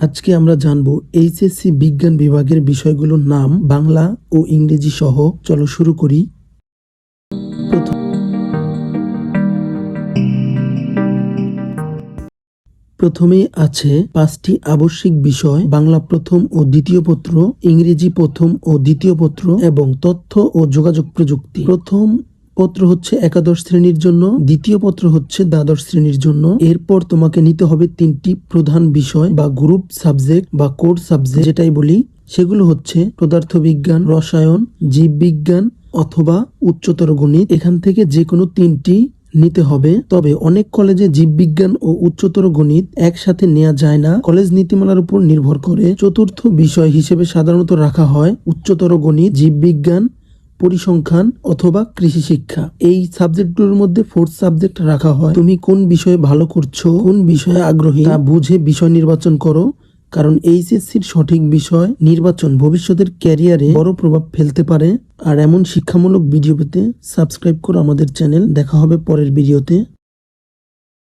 আজকে আমরা জানব এইচএসসি বিজ্ঞান বিভাগের বিষয়গুলোর নাম বাংলা ও ইংরেজি সহ। চলো শুরু করি। প্রথমে আছে পাঁচটি আবশ্যিক বিষয়, বাংলা প্রথম ও দ্বিতীয় পত্র, ইংরেজি প্রথম ও দ্বিতীয় পত্র এবং তথ্য ও যোগাযোগ প্রযুক্তি। প্রথম পত্র হচ্ছে একাদশ শ্রেণির জন্য, দ্বিতীয় পত্র হচ্ছে দ্বাদশ শ্রেণির জন্য। এরপর তোমাকে নিতে হবে তিনটি প্রধান বিষয় বা গ্রুপ সাবজেক্ট বা কোর সাবজেক্ট যেটাই বলি। সেগুলো হচ্ছে পদার্থবিজ্ঞান, রসায়ন, জীববিজ্ঞান অথবা উচ্চতর গণিত। এখান থেকে যে কোনো তিনটি নিতে হবে। তবে অনেক কলেজে জীববিজ্ঞান ও উচ্চতর গণিত একসাথে নেওয়া যায় না। কলেজ নীতিমালার উপর নির্ভর করে। চতুর্থ বিষয় হিসেবে সাধারণত রাখা হয় উচ্চতর গণিত, জীববিজ্ঞান পরিসংখ্যান অথবা কৃষি শিক্ষা। এই সাবজেক্টগুলোর মধ্যে ফোর্থ সাবজেক্ট রাখা হয়। তুমি কোন বিষয়ে ভালো করছ, কোন বিষয়ে আগ্রহী, তা বুঝে বিষয় নির্বাচন করো, কারণ এইচএসসির সঠিক বিষয় নির্বাচন ভবিষ্যতের ক্যারিয়ারে বড় প্রভাব ফেলতে পারে। আর এমন শিক্ষামূলক ভিডিও পেতে সাবস্ক্রাইব করো আমাদের চ্যানেল দেখা হবে পরের ভিডিওতে